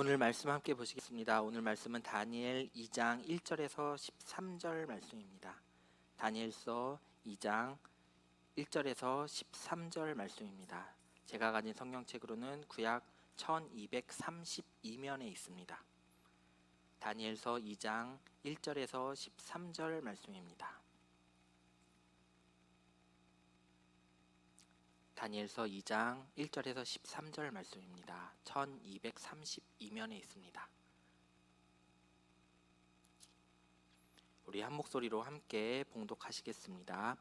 오늘 말씀 함께 보시겠습니다. 오늘 말씀은 다니엘 2장 1절에서 13절 말씀입니다. 다니엘서 2장 1절에서 13절 말씀입니다. 제가 가진 성경책으로는 구약 1232면에 있습니다. 다니엘서 2장 1절에서 13절 말씀입니다. 다니엘서 2장 1절에서 13절 말씀입니다. 1232면에 있습니다. 우리 한 목소리로 함께 봉독하시겠습니다.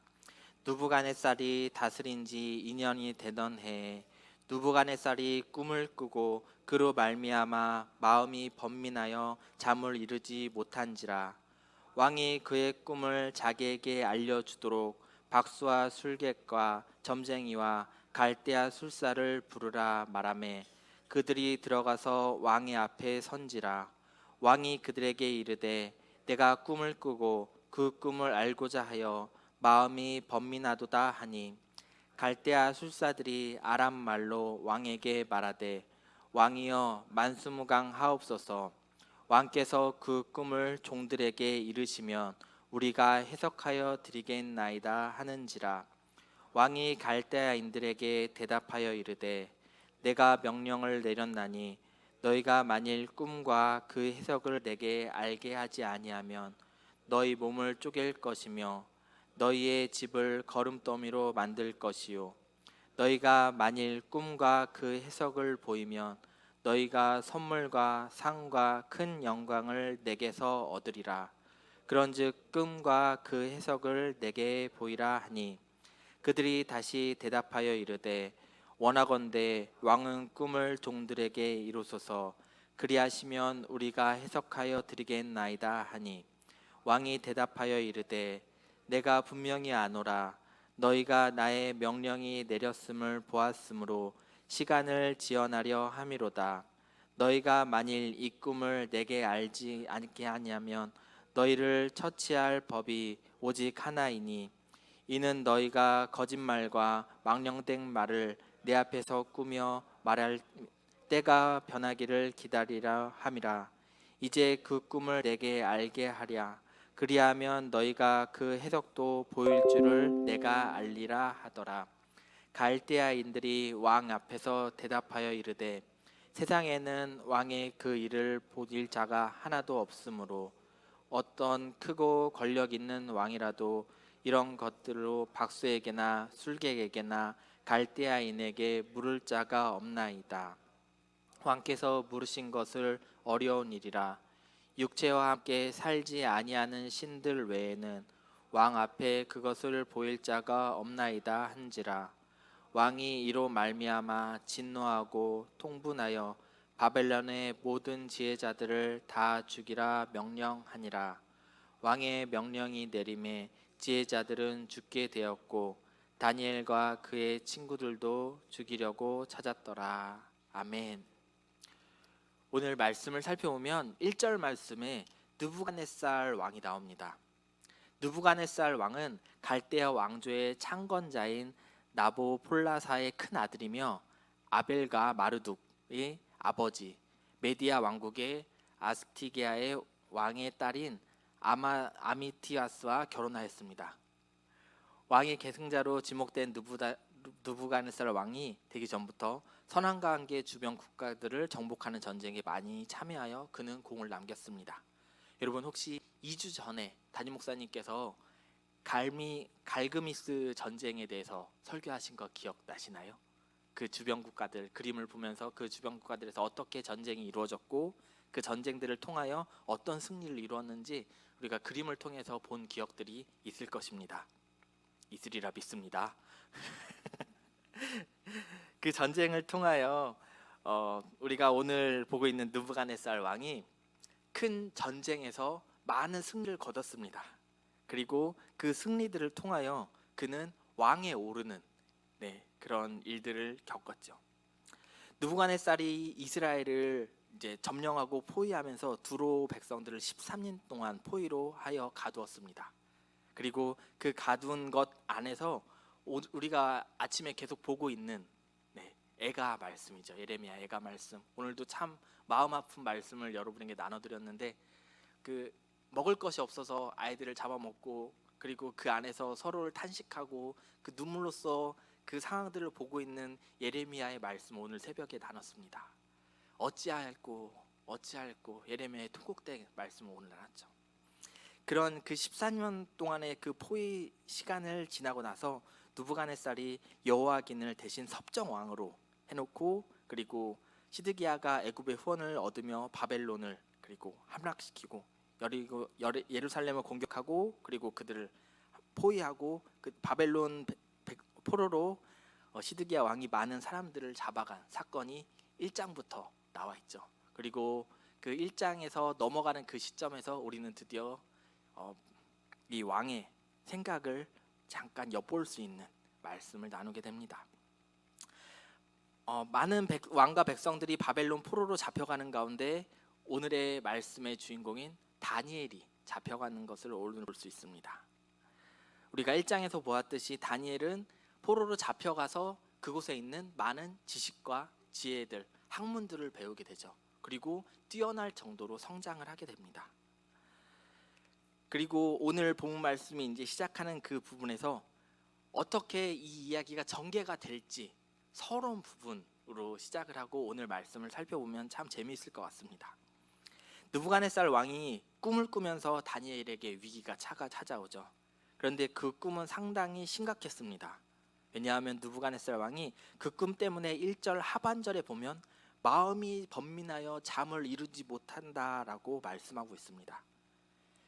누부갓네살이 다스린 지 2년이 되던 해에 누부갓네살이 꿈을 꾸고 그로 말미암아 마음이 번민하여 잠을 이루지 못한지라 왕이 그의 꿈을 자기에게 알려 주도록 박수와 술객과 점쟁이와 갈대아 술사를 부르라 말하매 그들이 들어가서 왕의 앞에 선지라. 왕이 그들에게 이르되 내가 꿈을 꾸고 그 꿈을 알고자 하여 마음이 번민하도다 하니 갈대아 술사들이 아람 말로 왕에게 말하되 왕이여 만수무강 하옵소서. 왕께서 그 꿈을 종들에게 이르시면 우리가 해석하여 드리겠나이다 하는지라 왕이 갈대아인들에게 대답하여 이르되 내가 명령을 내렸나니 너희가 만일 꿈과 그 해석을 내게 알게 하지 아니하면 너희 몸을 쪼갤 것이며 너희의 집을 거름더미로 만들 것이요. 너희가 만일 꿈과 그 해석을 보이면 너희가 선물과 상과 큰 영광을 내게서 얻으리라 그런즉 꿈과 그 해석을 내게 보이라 하니 그들이 다시 대답하여 이르되 원하건대 왕은 꿈을 종들에게 이루소서 그리하시면 우리가 해석하여 드리겠나이다 하니 왕이 대답하여 이르되 내가 분명히 아노라 너희가 나의 명령이 내렸음을 보았으므로 시간을 지연하려 함이로다 너희가 만일 이 꿈을 내게 알지 않게 하냐면 너희를 처치할 법이 오직 하나이니 이는 너희가 거짓말과 망령된 말을 내 앞에서 꾸며 말할 때가 변하기를 기다리라 함이라. 이제 그 꿈을 내게 알게 하랴. 그리하면 너희가 그 해석도 보일 줄을 내가 알리라 하더라. 갈대아인들이 왕 앞에서 대답하여 이르되 세상에는 왕의 그 일을 보일 자가 하나도 없으므로 어떤 크고 권력 있는 왕이라도 이런 것들로 박수에게나 술객에게나 갈대아인에게 물을 자가 없나이다. 왕께서 물으신 것을 어려운 일이라 육체와 함께 살지 아니하는 신들 외에는 왕 앞에 그것을 보일 자가 없나이다 한지라 왕이 이로 말미암아 진노하고 통분하여 바벨론의 모든 지혜자들을 다 죽이라 명령하니라. 왕의 명령이 내림에 지혜자들은 죽게 되었고 다니엘과 그의 친구들도 죽이려고 찾았더라. 아멘. 오늘 말씀을 살펴보면 1절 말씀에 느부갓네살 왕이 나옵니다. 느부갓네살 왕은 갈대아 왕조의 창건자인 나보폴라사의 큰 아들이며 아벨과 마르둑의 아버지 메디아 왕국의 아스티게아의 왕의 딸인 아마 아미티아스와 결혼하였습니다. 왕의 계승자로 지목된 누부다, 누부갓네살 왕이 되기 전부터 선왕과 함께 주변 국가들을 정복하는 전쟁에 많이 참여하여 그는 공을 남겼습니다. 여러분 혹시 2주 전에 담임 목사님께서 갈미 갈그미스 전쟁에 대해서 설교하신 거 기억나시나요? 그 주변 국가들 그림을 보면서 그 주변 국가들에서 어떻게 전쟁이 이루어졌고 그 전쟁들을 통하여 어떤 승리를 이루었는지 우리가 그림을 통해서 본 기억들이 있을 것입니다. 있으리라 믿습니다. 그 전쟁을 통하여 어, 우리가 오늘 보고 있는 누부갓네살 왕이 큰 전쟁에서 많은 승리를 거뒀습니다. 그리고 그 승리들을 통하여 그는 왕에 오르는 네, 그런 일들을 겪었죠. 누부갓네살이 이스라엘을 이제 점령하고 포위하면서 두로 백성들을 13년 동안 포위로 하여 가두었습니다. 그리고 그 가둔 것 안에서 오- 우리가 아침에 계속 보고 있는 네, 애가 말씀이죠. 예레미야 애가 말씀. 오늘도 참 마음 아픈 말씀을 여러분에게 나눠드렸는데 그 먹을 것이 없어서 아이들을 잡아먹고 그리고 그 안에서 서로를 탄식하고 그 눈물로써 그 상황들을 보고 있는 예레미야의 말씀 오늘 새벽에 나눴습니다. 어찌할꼬 어찌할꼬 예레미야의 통곡된 말씀을 오늘 나눴죠. 그런 그 14년 동안의 그 포위 시간을 지나고 나서 누부갓네살이 여호와긴을 대신 섭정 왕으로 해놓고 그리고 시드기야가 애굽의 후원을 얻으며 바벨론을 그리고 함락시키고 여리고 여리- 예루살렘을 공격하고 그리고 그들을 포위하고 그 바벨론 포로로 어, 시드기야 왕이 많은 사람들을 잡아간 사건이 1장부터 나와 있죠. 그리고 그 1장에서 넘어가는 그 시점에서 우리는 드디어 어, 이 왕의 생각을 잠깐 엿볼 수 있는 말씀을 나누게 됩니다. 어, 많은 백, 왕과 백성들이 바벨론 포로로 잡혀가는 가운데 오늘의 말씀의 주인공인 다니엘이 잡혀가는 것을 오늘 볼 수 있습니다. 우리가 1장에서 보았듯이 다니엘은 포로로 잡혀가서 그곳에 있는 많은 지식과 지혜들, 학문들을 배우게 되죠. 그리고 뛰어날 정도로 성장을 하게 됩니다. 그리고 오늘 본 말씀이 이제 시작하는 그 부분에서 어떻게 이 이야기가 전개가 될지 서러운 부분으로 시작을 하고 오늘 말씀을 살펴보면 참 재미있을 것 같습니다. 느부갓네살 왕이 꿈을 꾸면서 다니엘에게 위기가 차가 찾아오죠. 그런데 그 꿈은 상당히 심각했습니다. 왜냐하면 느부갓네살 왕이 그 꿈 때문에 1절 하반절에 보면 마음이 번민하여 잠을 이루지 못한다라고 말씀하고 있습니다.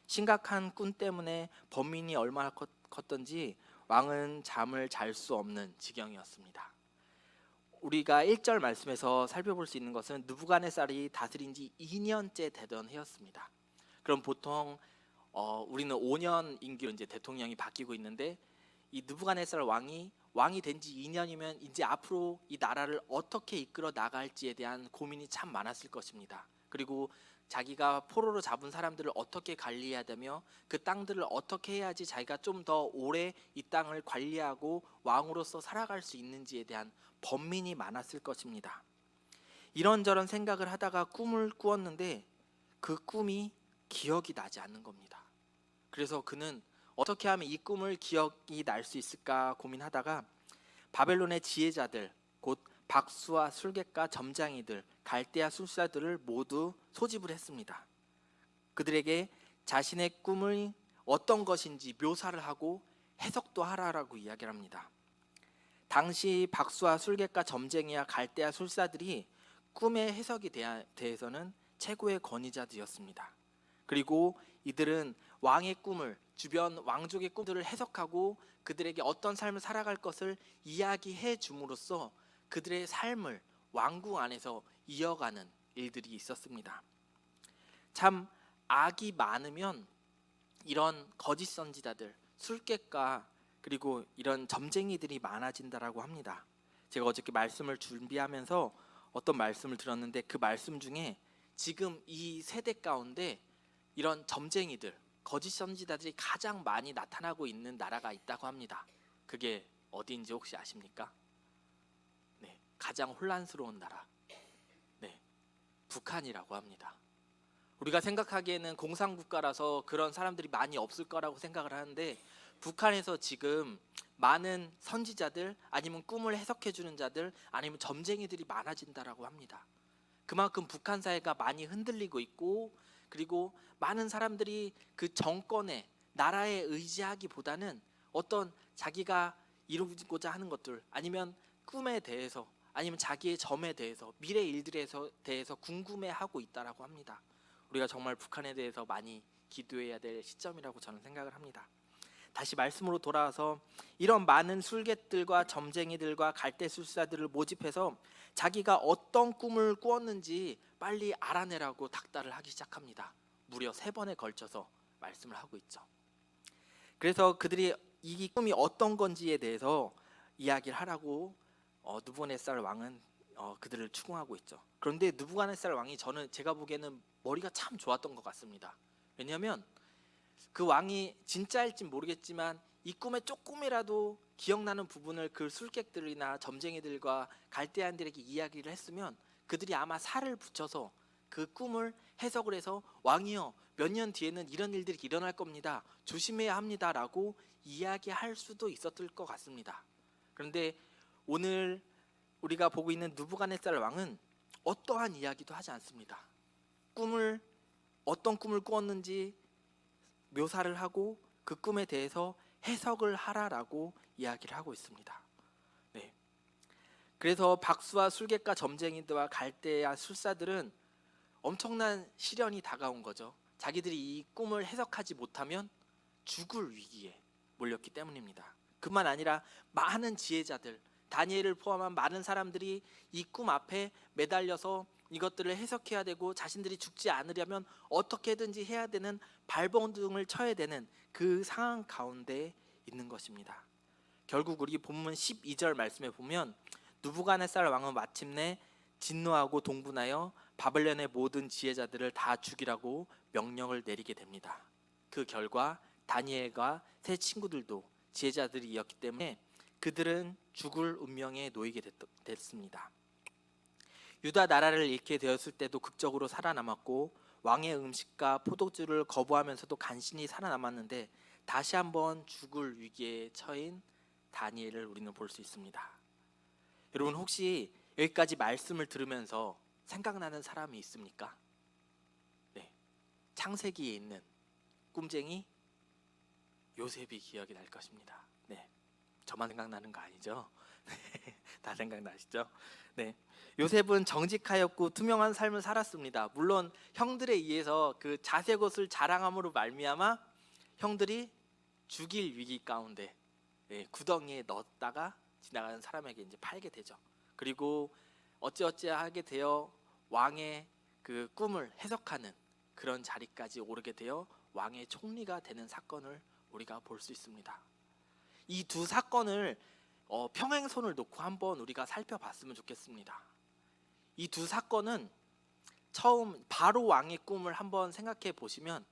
심각한 꿈 때문에 번민이 얼마나 컸, 컸던지 왕은 잠을 잘 수 없는 지경이었습니다. 우리가 1절 말씀에서 살펴볼 수 있는 것은 느부갓네살이 다스린 지 2년째 되던 해였습니다. 그럼 보통 어, 우리는 5년 임기로 이제 대통령이 바뀌고 있는데 이 느부갓네살 왕이 왕이 된 지 2년이면 이제 앞으로 이 나라를 어떻게 이끌어 나갈지에 대한 고민이 참 많았을 것입니다. 그리고 자기가 포로로 잡은 사람들을 어떻게 관리해야 되며 그 땅들을 어떻게 해야지 자기가 좀 더 오래 이 땅을 관리하고 왕으로서 살아갈 수 있는지에 대한 번민이 많았을 것입니다. 이런저런 생각을 하다가 꿈을 꾸었는데 그 꿈이 기억이 나지 않는 겁니다. 그래서 그는 어떻게 하면 이 꿈을 기억이 날 수 있을까 고민하다가 바벨론의 지혜자들 곧 박수와 술객과 점장이들 갈대아 술사들을 모두 소집을 했습니다. 그들에게 자신의 꿈을 어떤 것인지 묘사를 하고 해석도 하라라고 이야기를 합니다. 당시 박수와 술객과 점쟁이와 갈대아 술사들이 꿈의 해석에 대해서는 최고의 권위자들이었습니다. 그리고 이들은 왕의 꿈을 주변 왕족의 꿈들을 해석하고 그들에게 어떤 삶을 살아갈 것을 이야기해 줌으로써 그들의 삶을 왕궁 안에서 이어가는 일들이 있었습니다. 참 악이 많으면 이런 거짓 선지자들, 술객과 그리고 이런 점쟁이들이 많아진다라고 합니다. 제가 어저께 말씀을 준비하면서 어떤 말씀을 들었는데 그 말씀 중에 지금 이 세대 가운데 이런 점쟁이들, 거짓 선지자들이 가장 많이 나타나고 있는 나라가 있다고 합니다. 그게 어디인지 혹시 아십니까? 네, 가장 혼란스러운 나라. 네, 북한이라고 합니다. 우리가 생각하기에는 공산 국가라서 그런 사람들이 많이 없을 거라고 생각을 하는데 북한에서 지금 많은 선지자들 아니면 꿈을 해석해 주는 자들 아니면 점쟁이들이 많아진다라고 합니다. 그만큼 북한 사회가 많이 흔들리고 있고 그리고 많은 사람들이 그 정권에 나라에 의지하기보다는 어떤 자기가 이루고자 하는 것들 아니면 꿈에 대해서 아니면 자기의 점에 대해서 미래 일들에 대해서 궁금해하고 있다라고 합니다. 우리가 정말 북한에 대해서 많이 기도해야 될 시점이라고 저는 생각을 합니다. 다시 말씀으로 돌아와서 이런 많은 술객들과 점쟁이들과 갈대술사들을 모집해서 자기가 어떤 꿈을 꾸었는지 빨리 알아내라고 닥달을 하기 시작합니다. 무려 세 번에 걸쳐서 말씀을 하고 있죠. 그래서 그들이 이 꿈이 어떤 건지에 대해서 이야기를 하라고 어, 누부갓네살 왕은 어, 그들을 추궁하고 있죠. 그런데 누부갓네살 왕이 저는 제가 보기에는 머리가 참 좋았던 것 같습니다. 왜냐하면 그 왕이 진짜일진 모르겠지만 이 꿈에 조금이라도 기억나는 부분을 그 술객들이나 점쟁이들과 갈대아인들에게 이야기를 했으면 그들이 아마 살을 붙여서 그 꿈을 해석을 해서 왕이여 몇 년 뒤에는 이런 일들이 일어날 겁니다. 조심해야 합니다라고 이야기할 수도 있었을 것 같습니다. 그런데 오늘 우리가 보고 있는 누부갓네살 왕은 어떠한 이야기도 하지 않습니다. 꿈을 어떤 꿈을 꾸었는지 묘사를 하고 그 꿈에 대해서 해석을 하라라고 이야기를 하고 있습니다. 네. 그래서 박수와 술객과 점쟁이들과 갈대와 술사들은 엄청난 시련이 다가온 거죠. 자기들이 이 꿈을 해석하지 못하면 죽을 위기에 몰렸기 때문입니다. 그만 아니라 많은 지혜자들, 다니엘을 포함한 많은 사람들이 이 꿈 앞에 매달려서 이것들을 해석해야 되고 자신들이 죽지 않으려면 어떻게든지 해야 되는 발버둥을 쳐야 되는 그 상황 가운데 있는 것입니다. 결국 우리 본문 12절 말씀에 보면 누부갓네살 왕은 마침내 진노하고 동분하여 바벨론의 모든 지혜자들을 다 죽이라고 명령을 내리게 됩니다. 그 결과 다니엘과 세 친구들도 지혜자들이었기 때문에 그들은 죽을 운명에 놓이게 됐, 됐습니다. 유다 나라를 잃게 되었을 때도 극적으로 살아남았고 왕의 음식과 포도주를 거부하면서도 간신히 살아남았는데 다시 한번 죽을 위기에 처인 다니엘을 우리는 볼 수 있습니다. 여러분 혹시 여기까지 말씀을 들으면서 생각나는 사람이 있습니까? 네, 창세기에 있는 꿈쟁이 요셉이 기억이 날 것입니다. 네, 저만 생각나는 거 아니죠? 네, 다 생각나시죠? 네, 요셉은 정직하였고 투명한 삶을 살았습니다. 물론 형들에 의해서 그 자색옷을 자랑함으로 말미암아 형들이 죽일 위기 가운데 네, 구덩이에 넣었다가 지나가는 사람에게 이제 팔게 되죠. 그리고 어찌어찌하게 되어 왕의 그 꿈을 해석하는 그런 자리까지 오르게 되어 왕의 총리가 되는 사건을 우리가 볼 수 있습니다. 이 두 사건을 어, 평행선을 놓고 한번 우리가 살펴봤으면 좋겠습니다. 이 두 사건은 처음 바로 왕의 꿈을 한번 생각해 보시면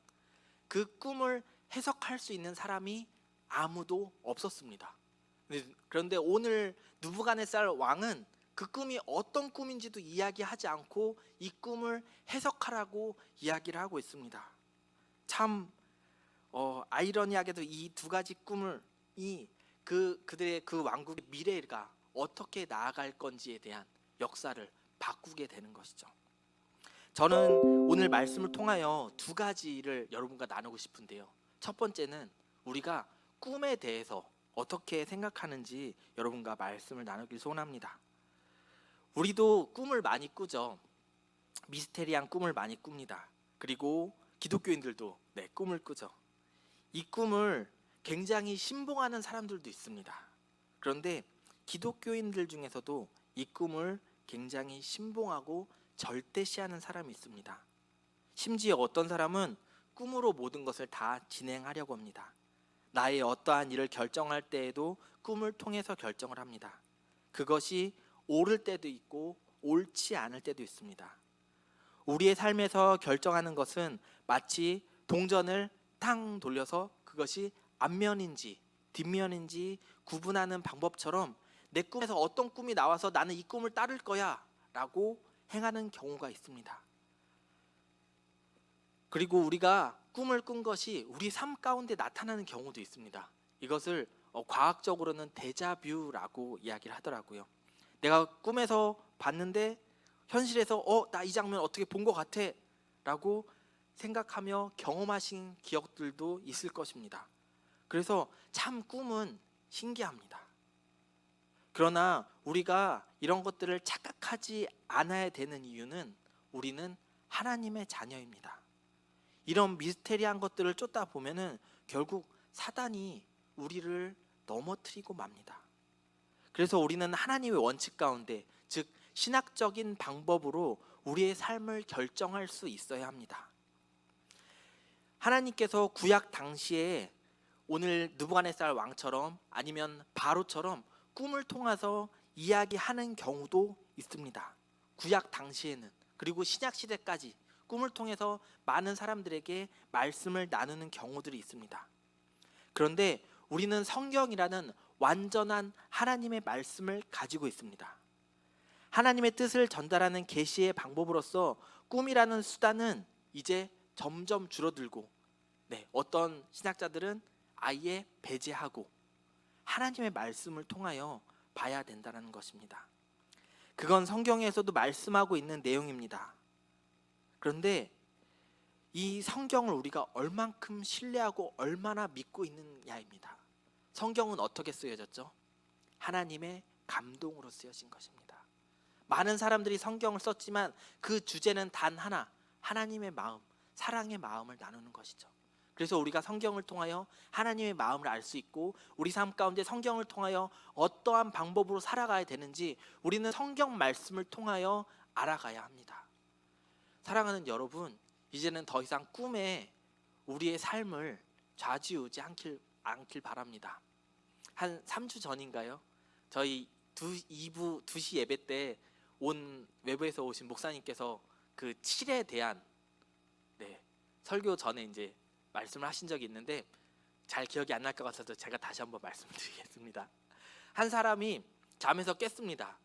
그 꿈을 해석할 수 있는 사람이 아무도 없었습니다. 네, 그런데 오늘 누부갓네살 왕은 그 꿈이 어떤 꿈인지도 이야기하지 않고 이 꿈을 해석하라고 이야기를 하고 있습니다. 참 어, 아이러니하게도 이 두 가지 꿈을 이 그 그들의 그 왕국의 미래가 어떻게 나아갈 건지에 대한 역사를 바꾸게 되는 것이죠. 저는 오늘 말씀을 통하여 두 가지를 여러분과 나누고 싶은데요. 첫 번째는 우리가 꿈에 대해서 어떻게 생각하는지 여러분과 말씀을 나누길 소원합니다. 우리도 꿈을 많이 꾸죠. 미스테리한 꿈을 많이 꿉니다. 그리고 기독교인들도 네, 꿈을 꾸죠. 이 꿈을 굉장히 신봉하는 사람들도 있습니다. 그런데 기독교인들 중에서도 이 꿈을 굉장히 신봉하고 절대시하는 사람이 있습니다. 심지어 어떤 사람은 꿈으로 모든 것을 다 진행하려고 합니다. 나의 어떠한 일을 결정할 때에도 꿈을 통해서 결정을 합니다. 그것이 옳을 때도 있고 옳지 않을 때도 있습니다. 우리의 삶에서 결정하는 것은 마치 동전을 탕 돌려서 그것이 앞면인지 뒷면인지 구분하는 방법처럼 내 꿈에서 어떤 꿈이 나와서 나는 이 꿈을 따를 거야 라고 행하는 경우가 있습니다. 그리고 우리가 꿈을 꾼 것이 우리 삶 가운데 나타나는 경우도 있습니다. 이것을 어, 과학적으로는 데자뷰라고 이야기를 하더라고요. 내가 꿈에서 봤는데 현실에서 어 나 이 장면 어떻게 본 것 같아라고 생각하며 경험하신 기억들도 있을 것입니다. 그래서 참 꿈은 신기합니다. 그러나 우리가 이런 것들을 착각하지 않아야 되는 이유는 우리는 하나님의 자녀입니다. 이런 미스테리한 것들을 쫓다 보면은 결국 사단이 우리를 넘어뜨리고 맙니다. 그래서 우리는 하나님의 원칙 가운데 즉 신학적인 방법으로 우리의 삶을 결정할 수 있어야 합니다. 하나님께서 구약 당시에 오늘 느부갓네살 왕처럼 아니면 바로처럼 꿈을 통해서 이야기하는 경우도 있습니다. 구약 당시에는 그리고 신약 시대까지 꿈을 통해서 많은 사람들에게 말씀을 나누는 경우들이 있습니다. 그런데 우리는 성경이라는 완전한 하나님의 말씀을 가지고 있습니다. 하나님의 뜻을 전달하는 계시의 방법으로서 꿈이라는 수단은 이제 점점 줄어들고 네, 어떤 신학자들은 아예 배제하고 하나님의 말씀을 통하여 봐야 된다는 것입니다. 그건 성경에서도 말씀하고 있는 내용입니다. 그런데 이 성경을 우리가 얼만큼 신뢰하고 얼마나 믿고 있느냐입니다. 성경은 어떻게 쓰여졌죠? 하나님의 감동으로 쓰여진 것입니다. 많은 사람들이 성경을 썼지만 그 주제는 단 하나, 하나님의 마음, 사랑의 마음을 나누는 것이죠. 그래서 우리가 성경을 통하여 하나님의 마음을 알 수 있고 우리 삶 가운데 성경을 통하여 어떠한 방법으로 살아가야 되는지 우리는 성경 말씀을 통하여 알아가야 합니다. 사랑하는 여러분, 이제는 더 이상 꿈에 우리의 삶을 좌지우지 않길, 않길 바랍니다. 한 3주 전인가요? 저희 두 2부 2시 예배 때 온 외부에서 오신 목사님께서 그 칠에 대한 네, 설교 전에 이제 말씀을 하신 적이 있는데 잘 기억이 안 날 것 같아서 제가 다시 한번 말씀드리겠습니다. 한 사람이 잠에서 깼습니다.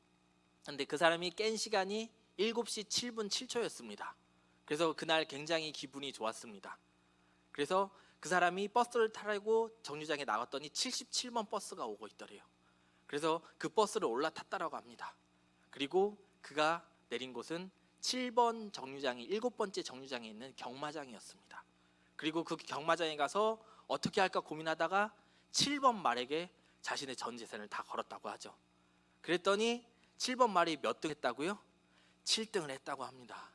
근데 그 사람이 깬 시간이 7시 7분 7초였습니다. 그래서 그날 굉장히 기분이 좋았습니다. 그래서 그 사람이 버스를 타고 정류장에 나갔더니 77번 버스가 오고 있더래요. 그래서 그 버스를 올라탔다라고 합니다. 그리고 그가 내린 곳은 7번 정류장이 일곱 번째 정류장에 있는 경마장이었습니다. 그리고 그 경마장에 가서 어떻게 할까 고민하다가 7번 말에게 자신의 전 재산을 다 걸었다고 하죠. 그랬더니 7번 말이 몇 등 했다고요? 7등을 했다고 합니다.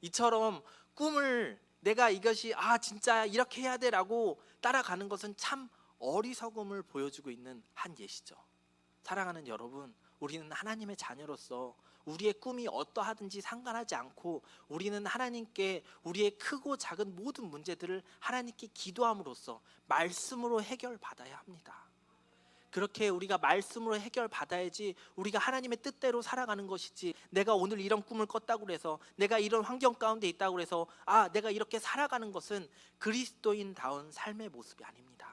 이처럼 꿈을 내가 이것이 아 진짜 이렇게 해야 돼라고 따라가는 것은 참 어리석음을 보여주고 있는 한 예시죠. 사랑하는 여러분, 우리는 하나님의 자녀로서 우리의 꿈이 어떠하든지 상관하지 않고 우리는 하나님께 우리의 크고 작은 모든 문제들을 하나님께 기도함으로써 말씀으로 해결받아야 합니다. 그렇게 우리가 말씀으로 해결 받아야지 우리가 하나님의 뜻대로 살아가는 것이지 내가 오늘 이런 꿈을 꿨다고 그래서 내가 이런 환경 가운데 있다고 그래서 아 내가 이렇게 살아가는 것은 그리스도인다운 삶의 모습이 아닙니다.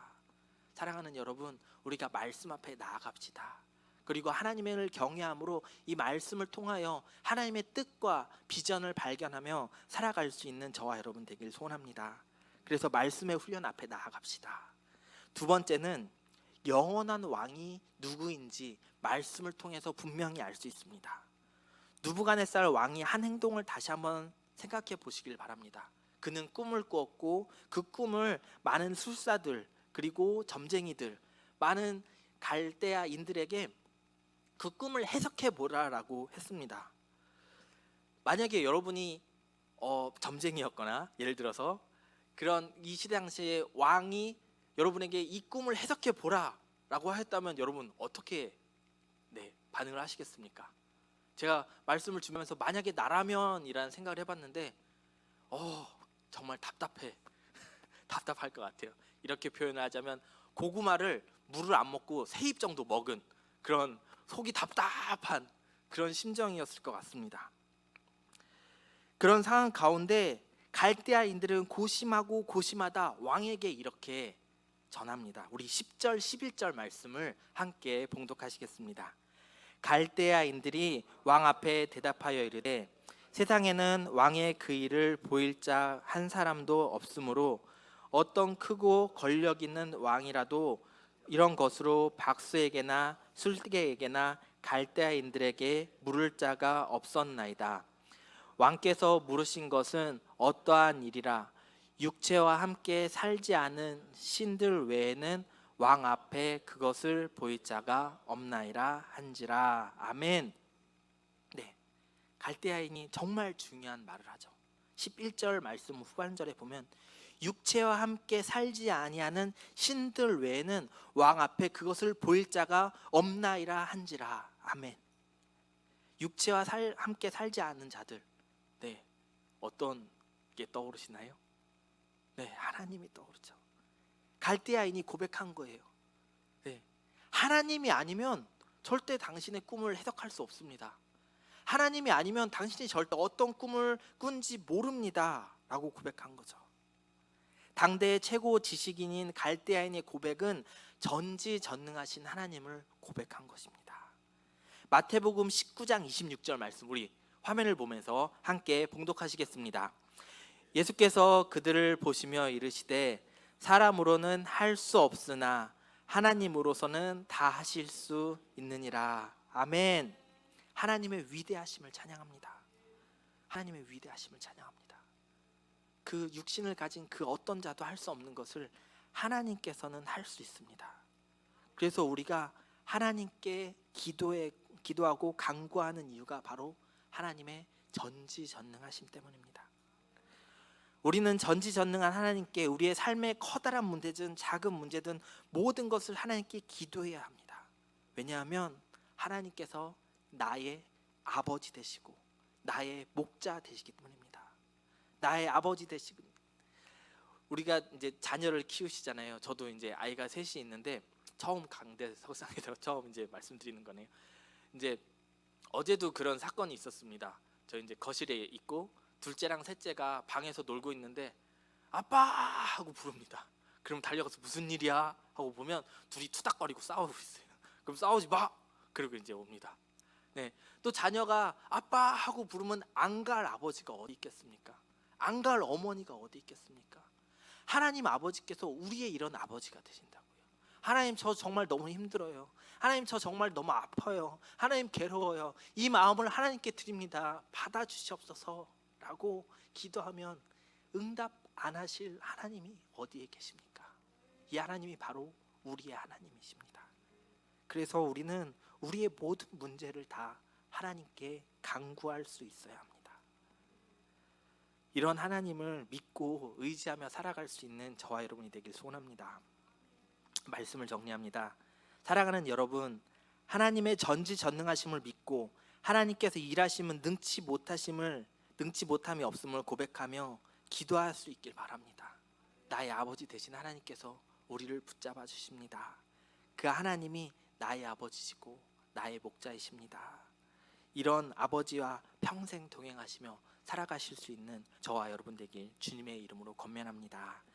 사랑하는 여러분 우리가 말씀 앞에 나아갑시다. 그리고 하나님을 경외함으로 이 말씀을 통하여 하나님의 뜻과 비전을 발견하며 살아갈 수 있는 저와 여러분 되길 소원합니다. 그래서 말씀의 훈련 앞에 나아갑시다. 두 번째는 영원한 왕이 누구인지 말씀을 통해서 분명히 알 수 있습니다. 누부갓네살 왕이 한 행동을 다시 한번 생각해 보시길 바랍니다. 그는 꿈을 꾸었고 그 꿈을 많은 술사들 그리고 점쟁이들 많은 갈대아인들에게 그 꿈을 해석해 보라라고 했습니다. 만약에 여러분이 어, 점쟁이였거나 예를 들어서 그런 이 시대 당시에 왕이 여러분에게 이 꿈을 해석해 보라라고 했다면 여러분 어떻게 네, 반응을 하시겠습니까? 제가 말씀을 주면서 만약에 나라면이라는 생각을 해봤는데 어 정말 답답해 답답할 것 같아요. 이렇게 표현을 하자면 고구마를 물을 안 먹고 세 입 정도 먹은 그런 속이 답답한 그런 심정이었을 것 같습니다. 그런 상황 가운데 갈대아인들은 고심하고 고심하다 왕에게 이렇게 전합니다. 우리 10절 11절 말씀을 함께 봉독하시겠습니다. 갈대아인들이 왕 앞에 대답하여 이르되 세상에는 왕의 그 일을 보일 자 한 사람도 없으므로 어떤 크고 권력 있는 왕이라도 이런 것으로 박수에게나 술개에게나 갈대아인들에게 물을 자가 없었나이다. 왕께서 물으신 것은 어떠한 일이라 육체와 함께 살지 않은 신들 외에는 왕 앞에 그것을 보일 자가 없나이라 한지라 아멘. 네, 갈대아인이 정말 중요한 말을 하죠. 11절 말씀 후반절에 보면 육체와 함께 살지 아니하는 신들 외에는 왕 앞에 그것을 보일 자가 없나이라 한지라 아멘. 육체와 살, 함께 살지 않는 자들, 네 어떤 게 떠오르시나요? 네 하나님이 떠오르죠. 갈대아인이 고백한 거예요. 네 하나님이 아니면 절대 당신의 꿈을 해석할 수 없습니다. 하나님이 아니면 당신이 절대 어떤 꿈을 꾼지 모릅니다 라고 고백한 거죠. 당대의 최고 지식인인 갈대아인의 고백은 전지전능하신 하나님을 고백한 것입니다. 마태복음 19장 26절 말씀 우리 화면을 보면서 함께 봉독하시겠습니다. 예수께서 그들을 보시며 이르시되 사람으로는 할 수 없으나 하나님으로서는 다 하실 수 있느니라. 아멘. 하나님의 위대하심을 찬양합니다. 하나님의 위대하심을 찬양합니다. 그 육신을 가진 그 어떤 자도 할 수 없는 것을 하나님께서는 할 수 있습니다. 그래서 우리가 하나님께 기도에 기도하고 간구하는 이유가 바로 하나님의 전지전능하심 때문입니다. 우리는 전지전능한 하나님께 우리의 삶의 커다란 문제든 작은 문제든 모든 것을 하나님께 기도해야 합니다. 왜냐하면 하나님께서 나의 아버지 되시고 나의 목자 되시기 때문입니다. 나의 아버지 되시고 우리가 이제 자녀를 키우시잖아요. 저도 이제 아이가 셋이 있는데 처음 강대 석상에서 처음 이제 말씀드리는 거네요. 이제 어제도 그런 사건이 있었습니다. 저 이제 거실에 있고 둘째랑 셋째가 방에서 놀고 있는데 아빠 하고 부릅니다. 그럼 달려가서 무슨 일이야 하고 보면 둘이 투닥거리고 싸우고 있어요. 그럼 싸우지 마. 그리고 이제 옵니다. 네, 또 자녀가 아빠 하고 부르면 안 갈 아버지가 어디 있겠습니까? 안 갈 어머니가 어디 있겠습니까? 하나님 아버지께서 우리의 이런 아버지가 되신다고요. 하나님 저 정말 너무 힘들어요. 하나님 저 정말 너무 아파요. 하나님 괴로워요. 이 마음을 하나님께 드립니다. 받아 주시옵소서 라고 기도하면 응답 안 하실 하나님이 어디에 계십니까? 이 하나님이 바로 우리의 하나님이십니다. 그래서 우리는 우리의 모든 문제를 다 하나님께 간구할 수 있어야 합니다. 이런 하나님을 믿고 의지하며 살아갈 수 있는 저와 여러분이 되길 소원합니다. 말씀을 정리합니다. 사랑하는 여러분, 하나님의 전지전능하심을 믿고 하나님께서 일하심은 능치 못하심을 능치 못함이 없음을 고백하며 기도할 수 있길 바랍니다. 나의 아버지 되신 하나님께서 우리를 붙잡아 주십니다. 그 하나님이 나의 아버지시고 나의 목자이십니다. 이런 아버지와 평생 동행하시며 살아가실 수 있는 저와 여러분 되길 주님의 이름으로 권면합니다.